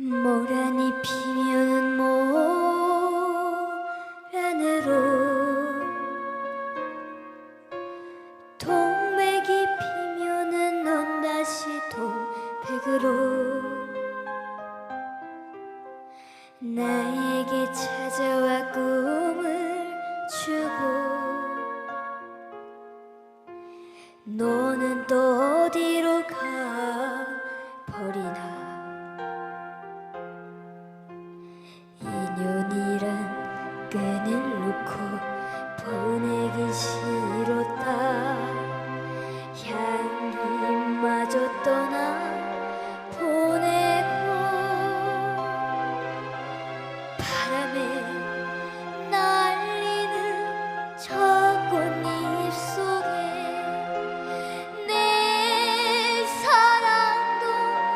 모란이 피면 모란으로 동맥이 피면은 넌 다시 동백으로 나에게 찾아와 꿈을 주고 너는 또 habit.